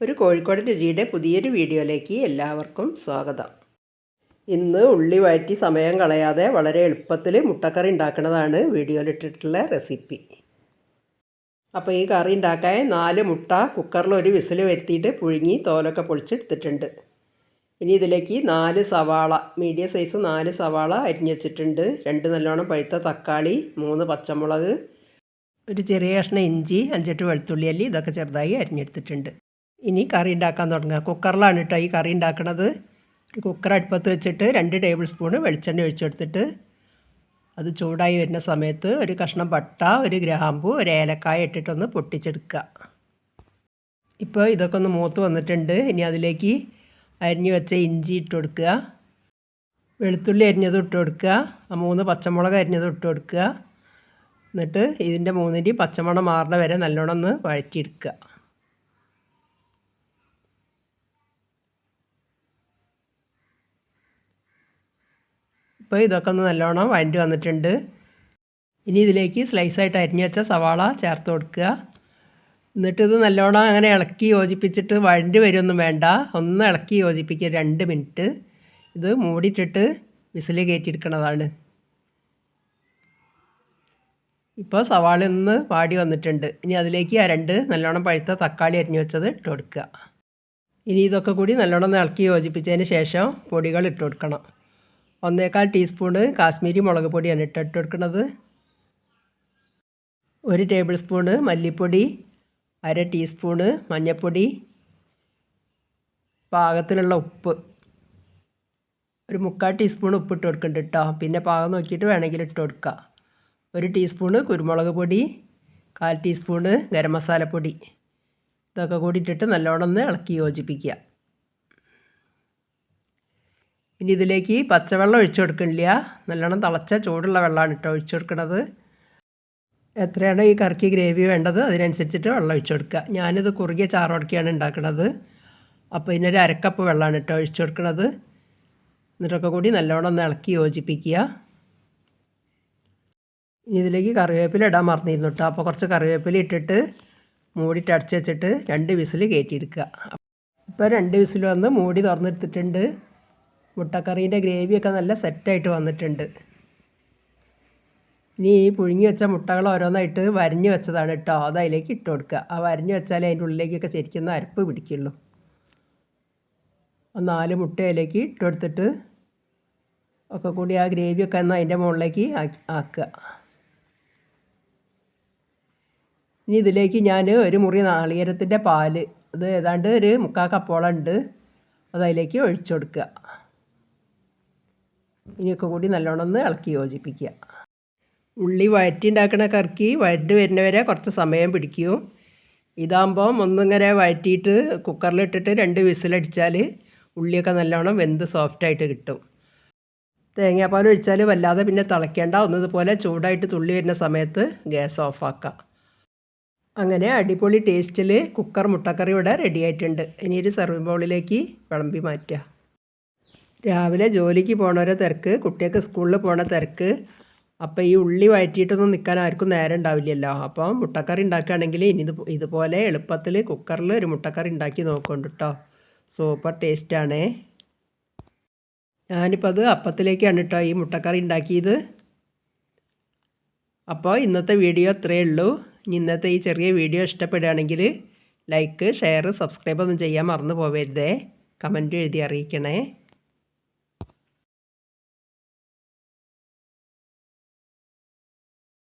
ഒരു കോഴിക്കോട് രുചിയുടെ പുതിയൊരു വീഡിയോയിലേക്ക് എല്ലാവർക്കും സ്വാഗതം. ഇന്ന് ഉള്ളി വഴറ്റി സമയം കളയാതെ വളരെ എളുപ്പത്തിൽ മുട്ടക്കറി ഉണ്ടാക്കുന്നതാണ് വീഡിയോയിലിട്ടിട്ടുള്ള റെസിപ്പി. അപ്പോൾ ഈ കറി ഉണ്ടാക്കാൻ നാല് മുട്ട കുക്കറിൽ ഒരു വിസിൽ വരുത്തിയിട്ട് പുഴുങ്ങി തോലൊക്കെ പൊളിച്ചെടുത്തിട്ടുണ്ട്. ഇനി ഇതിലേക്ക് നാല് സവാള മീഡിയം സൈസ് നാല് സവാള അരിഞ്ഞു വെച്ചിട്ടുണ്ട്. രണ്ട് നല്ലോണം പഴുത്ത തക്കാളി മൂന്ന് പച്ചമുളക് ഒരു ചെറിയ കഷ്ണം ഇഞ്ചി അഞ്ചെട്ട് വെളുത്തുള്ളി അല്ലി ഇതൊക്കെ ചെറുതായി അരിഞ്ഞെടുത്തിട്ടുണ്ട്. ഇനി കറി ഉണ്ടാക്കാൻ തുടങ്ങുക. കുക്കറിലാണ് കേട്ടോ ഈ കറി ഉണ്ടാക്കുന്നത് കുക്കർ അടുപ്പത്ത് വെച്ചിട്ട് രണ്ട് ടേബിൾ സ്പൂണ് വെളിച്ചെണ്ണ ഒഴിച്ചെടുത്തിട്ട് അത് ചൂടായി വരുന്ന സമയത്ത് ഒരു കഷ്ണം പട്ട ഒരു ഗ്രാമ്പു ഒരു ഏലക്കായ ഇട്ടിട്ടൊന്ന് പൊട്ടിച്ചെടുക്കുക. ഇപ്പോൾ ഇതൊക്കെ ഒന്ന് മൂത്ത് വന്നിട്ടുണ്ട്. ഇനി അതിലേക്ക് അരിഞ്ഞു വെച്ച ഇഞ്ചി ഇട്ട് കൊടുക്കുക. വെളുത്തുള്ളി അരിഞ്ഞത് ഇട്ട് കൊടുക്കുക. ആ മൂന്ന് പച്ചമുളക് അരിഞ്ഞത് ഇട്ട് കൊടുക്കുക. എന്നിട്ട് ഇതിന്റെ മൂന്നിന്റെയും പച്ചമണം മാറുന്ന വരെ നല്ലോണം ഒന്ന് വഴറ്റിയെടുക്കുക. ഇപ്പോൾ ഇതൊക്കെ ഒന്ന് നല്ലോണം വഴണ്ടി വന്നിട്ടുണ്ട്. ഇനി ഇതിലേക്ക് സ്ലൈസായിട്ട് അരിഞ്ഞു വെച്ച സവാള ചേർത്ത് കൊടുക്കുക. എന്നിട്ട് ഇത് നല്ലോണം അങ്ങനെ ഇളക്കി യോജിപ്പിച്ചിട്ട് വഴണ്ടി വരുമൊന്നും വേണ്ട. ഒന്ന് ഇളക്കി യോജിപ്പിക്കുക രണ്ട് മിനിറ്റ്. ഇത് മൂടിയിട്ടിട്ട് വിസിൽ കയറ്റിയെടുക്കണതാണ്. ഇപ്പോൾ സവാള ഒന്ന് വാടി വന്നിട്ടുണ്ട്. ഇനി അതിലേക്ക് ആ രണ്ട് നല്ലോണം പഴുത്ത തക്കാളി അരിഞ്ഞു വെച്ചത് ഇട്ട് കൊടുക്കുക. ഇനി ഇതൊക്കെ കൂടി നല്ലോണം ഇളക്കി യോജിപ്പിച്ചതിന് ശേഷം പൊടികൾ ഇട്ട് കൊടുക്കണം. ഒന്നേകാൽ ടീസ്പൂണ് കാശ്മീരി മുളക് പൊടിയാണ് ഇട്ട് ഇട്ട് കൊടുക്കുന്നത്. ഒരു ടേബിൾ സ്പൂണ് മല്ലിപ്പൊടി അര ടീസ്പൂണ് മഞ്ഞൾപ്പൊടി പാകത്തിനുള്ള ഉപ്പ്. ഒരു മുക്കാൽ ടീസ്പൂൺ ഉപ്പ് ഇട്ട് കൊടുക്കുന്നുണ്ട് കേട്ടോ പിന്നെ പാകം നോക്കിയിട്ട് വേണമെങ്കിൽ ഇട്ട് കൊടുക്കുക ഒരു ടീസ്പൂണ് കുരുമുളക് പൊടി കാൽ ടീസ്പൂണ് ഗരം മസാലപ്പൊടി ഇതൊക്കെ കൂടി ഇട്ടിട്ട് നല്ലോണം ഒന്ന് ഇളക്കി യോജിപ്പിക്കുക. ഇനി ഇതിലേക്ക് പച്ചവെള്ളം ഒഴിച്ചു കൊടുക്കണില്ല. നല്ലോണം തിളച്ച ചൂടുള്ള വെള്ളമാണ് കേട്ടോ ഒഴിച്ചു കൊടുക്കുന്നത് എത്രയാണ് ഈ കറിക്ക് ഗ്രേവി വേണ്ടത്? അതിനനുസരിച്ചിട്ട് വെള്ളം ഒഴിച്ചു കൊടുക്കുക. ഞാനിത് കുറുകിയ ചാറോടക്കിയാണ് ഉണ്ടാക്കുന്നത് അപ്പോൾ ഇതിനൊരു അരക്കപ്പ് വെള്ളമാണ് കേട്ടോ ഒഴിച്ചു കൊടുക്കുന്നത് എന്നിട്ടൊക്കെ കൂടി നല്ലോണം ഒന്ന് ഇളക്കി യോജിപ്പിക്കുക. ഇനി ഇതിലേക്ക് കറിവേപ്പില ഇടാൻ മറന്നിരുന്നു കേട്ടോ. അപ്പോൾ കുറച്ച് കറിവേപ്പില ഇട്ടിട്ട് മൂടിയിട്ട് അടച്ച് വെച്ചിട്ട് രണ്ട് വിസിൽ കയറ്റിയെടുക്കുക. ഇപ്പോൾ രണ്ട് വിസിൽ വന്ന് മൂടി തുറന്നെടുത്തിട്ടുണ്ട് മുട്ടക്കറീന്റെ ഗ്രേവിയൊക്കെ നല്ല സെറ്റായിട്ട് വന്നിട്ടുണ്ട്. ഇനി ഈ പുഴുങ്ങി വെച്ച മുട്ടകൾ ഓരോന്നായിട്ട് വരഞ്ഞ് വെച്ചതാണ് കേട്ടോ. അത് അതിലേക്ക് ഇട്ട് കൊടുക്കുക. ആ വരഞ്ഞ് വെച്ചാലേ അതിന്റെ ഉള്ളിലേക്കൊക്കെ ശരിക്കും അരപ്പ് പിടിക്കുള്ളൂ. നാല് മുട്ട അതിലേക്ക് ഇട്ട് കൊടുത്തിട്ട് ഒക്കെ കൂടി ആ ഗ്രേവിയൊക്കെ ഒന്ന് അതിന്റെ മുകളിലേക്ക് ആക്കുക. ഇനി ഇതിലേക്ക് ഞാൻ ഒരു മുറി നാളികേരത്തിന്റെ പാൽ അത് ഏതാണ്ട് ഒരു മുക്കാൽ കപ്പോളം ഉണ്ട്. അത് അതിലേക്ക് ഒഴിച്ചു കൊടുക്കുക. ഇനിയൊക്കെ കൂടി നല്ലോണം ഒന്ന് ഇളക്കി യോജിപ്പിക്കുക. ഉള്ളി വഴറ്റി ഉണ്ടാക്കണ കറക്കി വഴറ്റി വരുന്നവരെ കുറച്ച് സമയം പിടിക്കും. ഇതാകുമ്പം ഒന്നിങ്ങനെ വഴറ്റിയിട്ട് കുക്കറിലിട്ടിട്ട് രണ്ട് വിസിലടിച്ചാൽ ഉള്ളിയൊക്കെ നല്ലോണം വെന്ത് സോഫ്റ്റായിട്ട് കിട്ടും. തേങ്ങാപ്പാൽ ഒഴിച്ചാൽ വല്ലാതെ പിന്നെ തിളയ്ക്കേണ്ട. ഒന്നതുപോലെ ചൂടായിട്ട് തുള്ളി വരുന്ന സമയത്ത് ഗ്യാസ് ഓഫാക്കാം അങ്ങനെ അടിപൊളി ടേസ്റ്റിൽ കുക്കർ മുട്ടക്കറി ഇവിടെ റെഡി ആയിട്ടുണ്ട്. ഇനി ഒരു സെർവിംഗ് ബൗളിലേക്ക് വിളമ്പി മാറ്റുക. രാവിലെ ജോലിക്ക് പോണവരെ തിരക്ക് കുട്ടികൾക്ക് സ്കൂളിൽ പോണ തിരക്ക്. അപ്പോൾ ഈ ഉള്ളി വഴറ്റിയിട്ടൊന്നും നിൽക്കാൻ ആർക്കും നേരം ഉണ്ടാവില്ലല്ലോ. അപ്പം മുട്ടക്കറി ഉണ്ടാക്കുകയാണെങ്കിൽ ഇനി ഇത് ഇതുപോലെ എളുപ്പത്തിൽ കുക്കറിൽ ഒരു മുട്ടക്കറി ഉണ്ടാക്കി നോക്കുന്നുണ്ട് കേട്ടോ സൂപ്പർ ടേസ്റ്റാണേ ഞാനിപ്പോൾ അത് അപ്പത്തിലേക്കാണ് കേട്ടോ ഈ മുട്ടക്കറി ഉണ്ടാക്കിയത്. അപ്പോൾ ഇന്നത്തെ വീഡിയോ അത്രയേ ഉള്ളൂ. ഇന്നത്തെ ഈ ചെറിയ വീഡിയോ ഇഷ്ടപ്പെടുകയാണെങ്കിൽ ലൈക്ക് ഷെയർ സബ്സ്ക്രൈബ് ഒന്നും ചെയ്യാൻ മറന്നു പോവരുതേ. കമന്റ് എഴുതി അറിയിക്കണേ.